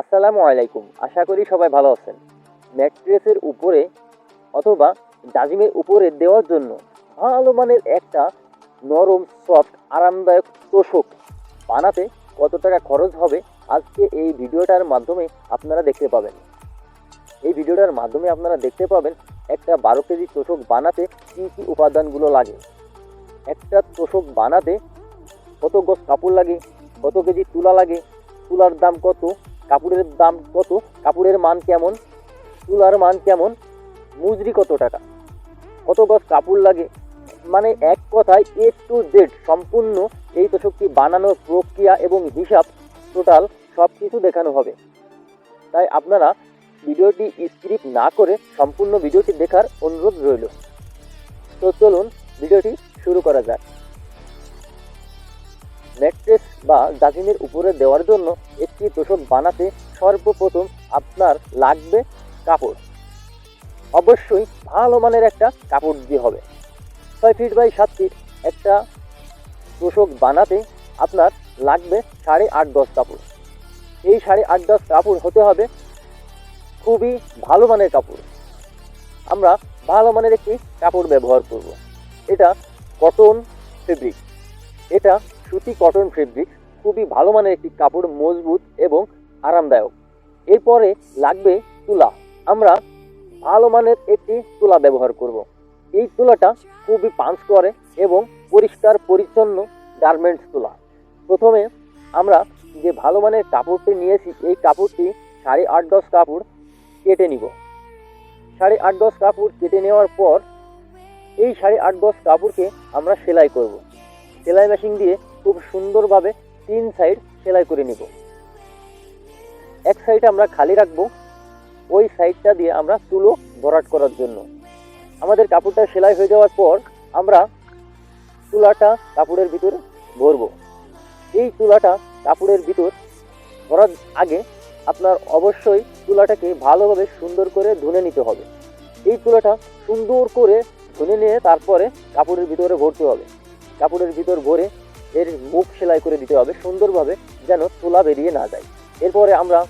আসসালামু আলাইকুম। আশা করি সবাই ভালো আছেন। ম্যাট্রেসের উপরে অথবা জাজিমের উপরে দেওয়ার জন্য ভালো মানের একটা নরম, সফট, আরামদায়ক তোষক বানাতে কত টাকা খরচ হবে আজকে এই ভিডিওটার মাধ্যমে আপনারা দেখতে পাবেন। এই ভিডিওটার মাধ্যমে আপনারা দেখতে পাবেন একটা বারো কেজি তোষক বানাতে কী কী উপাদানগুলো লাগে। একটা তোষক বানাতে কত গজ কাপড় লাগে, কত কেজি তুলা লাগে, তুলার দাম কত কাপড়ের দাম কত? কাপড়ের মান কেমন? তুলার মান কেমন? মুজরি কত টাকা? কত গজ কাপড় লাগে? মানে এক কথায় এ টু জেড সম্পূর্ণ এই তোষকটি বানানোর প্রক্রিয়া এবং হিসাব টোটাল সব কিছু দেখানো হবে। তাই আপনারা ভিডিওটি স্ক্রিপ্ট না করে সম্পূর্ণ ভিডিওটি দেখার অনুরোধ রইল। তো চলুন, ভিডিওটি শুরু করা যাক। ম্যাট্রেস বা জাজিমের উপরে দেওয়ার জন্য একটি তোষক বানাতে সর্বপ্রথম আপনার লাগবে কাপড়। অবশ্যই ভালো মানের একটা কাপড় দিয়ে হবে। ছয় ফিট বাই সাত ফিট একটা তোষক বানাতে আপনার লাগবে সাড়ে আট, দশ কাপড়। এই সাড়ে আট, দশ কাপড় হতে হবে খুবই ভালো মানের কাপড়। আমরা ভালো মানের একটি কাপড় ব্যবহার করব। এটা কটন ফেব্রিক এটা সুতি কটন ফেব্রিক খুবই ভালো মানের একটি কাপড় মজবুত এবং আরামদায়ক। এরপরে লাগবে তুলা। আমরা ভালো মানের একটি তুলা ব্যবহার করব। এই তুলাটা খুবই পাঞ্চ করে এবং পরিষ্কার পরিচ্ছন্ন গার্মেন্টস তুলা। প্রথমে আমরা যে ভালো মানের কাপড়টি নিয়েছি, এই কাপড়টি সাড়ে আট দশ কাপড় কেটে নিব। সাড়ে আট দশ কাপড় কেটে নেওয়ার পর এই সাড়ে আট দশ কাপড়কে আমরা সেলাই করব। সেলাই মেশিন দিয়ে খুব সুন্দরভাবে তিন সাইড সেলাই করে নিব। এক সাইড আমরা খালি রাখব, ওই সাইডটা দিয়ে আমরা তুলো ভরাট করার জন্য। আমাদের কাপড়টা সেলাই হয়ে যাওয়ার পর আমরা তুলাটা কাপড়ের ভিতরে ভরবো। এই তুলাটা কাপড়ের ভিতর ভরার আগে আপনার অবশ্যই তুলাটাকে ভালোভাবে সুন্দর করে ধুনে নিতে হবে। এই তুলাটা সুন্দর করে ধুনে নিয়ে তারপরে কাপড়ের ভিতরে ভরতে হবে। কাপড়ের ভিতর ভরে এর মুখ সেলাই করে দিতে হবে সুন্দরভাবে, যেন তোলা বেরিয়ে না যায়। এরপরে আমরা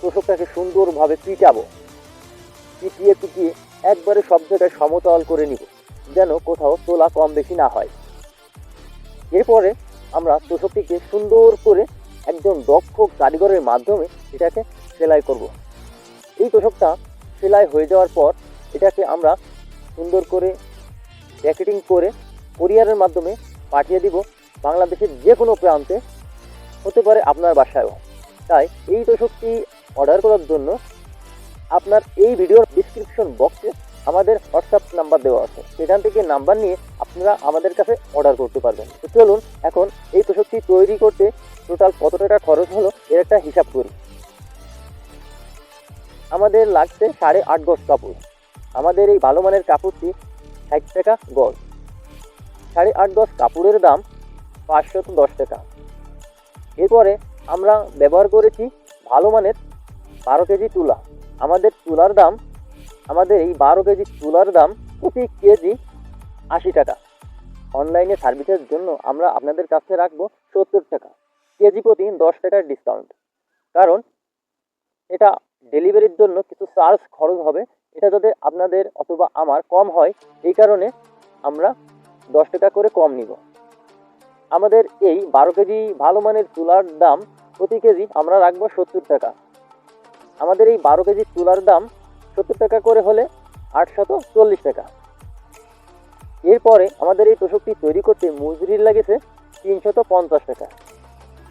তোষকটাকে সুন্দরভাবে পিটাবো। পিটিয়ে পিটিয়ে একবারে সব জায়গায় সমতল করে নিব, যেন কোথাও তোলা কম বেশি না হয়। এরপরে আমরা তোষকটিকে সুন্দর করে একজন দক্ষ কারিগরের মাধ্যমে এটাকে সেলাই করব। এই তোষকটা সেলাই হয়ে যাওয়ার পর এটাকে আমরা সুন্দর করে প্যাকেটিং করে কোরিয়ারের মাধ্যমে পাঠিয়ে দিব। বাংলাদেশের যে কোনো প্রান্তে হতে পারে আপনার বাসায়ও। তাই এই তোষকটি অর্ডার করার জন্য আপনার এই ভিডিওর ডিসক্রিপশন বক্সে আমাদের হোয়াটসঅ্যাপ নাম্বার দেওয়া আছে। সেখান থেকে নাম্বার নিয়ে আপনারা আমাদের কাছে অর্ডার করতে পারবেন। তো চলুন এখন এই তোষকটি তৈরি করতে টোটাল কত টাকা খরচ হলো এর একটা হিসাব করি। আমাদের লাগছে সাড়ে আট গজ কাপড়। আমাদের এই ভালো মানের কাপড়টি ষাট টাকা গজ। সাড়ে আট গজ কাপড়ের দাম পাঁচশত দশ টাকা। এরপরে আমরা ব্যবহার করেছি ভালো মানের বারো কেজি তুলা। আমাদের তুলার দাম, আমাদের এই বারো কেজি তুলার দাম প্রতি কেজি আশি টাকা। অনলাইনে সার্ভিসের জন্য আমরা আপনাদের কাছে রাখব সত্তর টাকা। কেজি প্রতি দশ টাকার ডিসকাউন্ট কারণ এটা ডেলিভারির জন্য কিছু চার্জ খরচ হবে। এটা যাতে আপনাদের অথবা আমার কম হয়, এই কারণে আমরা দশ টাকা করে কম নিব। আমাদের এই বারো কেজি ভালো মানের তুলার দাম প্রতি কেজি আমরা রাখব সত্তর টাকা। আমাদের এই বারো কেজি তুলার দাম সত্তর টাকা করে হলে আটশত চল্লিশ টাকা। এরপরে আমাদের এই তোষকটি তৈরি করতে মজুরির লাগেছে তিনশত পঞ্চাশ টাকা।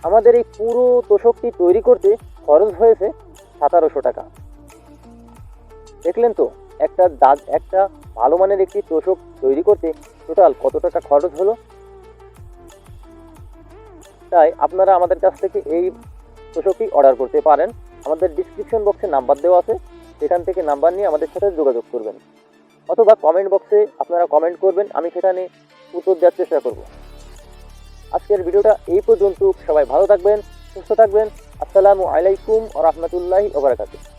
আমাদের এই পুরো তোষকটি তৈরি করতে খরচ হয়েছে সতেরোশো টাকা। দেখলেন তো, একটা দাগ, একটা ভালো মানের একটি তোষক তৈরি করতে টোটাল কত টাকা খরচ হলো? তাই আপনারা আমাদের কাছ থেকে এই তোষকটি অর্ডার করতে পারেন। আমাদের ডিসক্রিপশন বক্সে নাম্বার দেওয়া আছে। সেখান থেকে নাম্বার নিয়ে আমাদের সাথে যোগাযোগ করবেন। অথবা কমেন্ট বক্সে আপনারা কমেন্ট করবেন। আমি সেখানে উত্তর দেওয়ার চেষ্টা করব। আজকের ভিডিওটা এই পর্যন্ত। সবাই ভালো থাকবেন, সুস্থ থাকবেন। আসসালামু আলাইকুম রহমতুল্লাহি ওবরাকাতুহ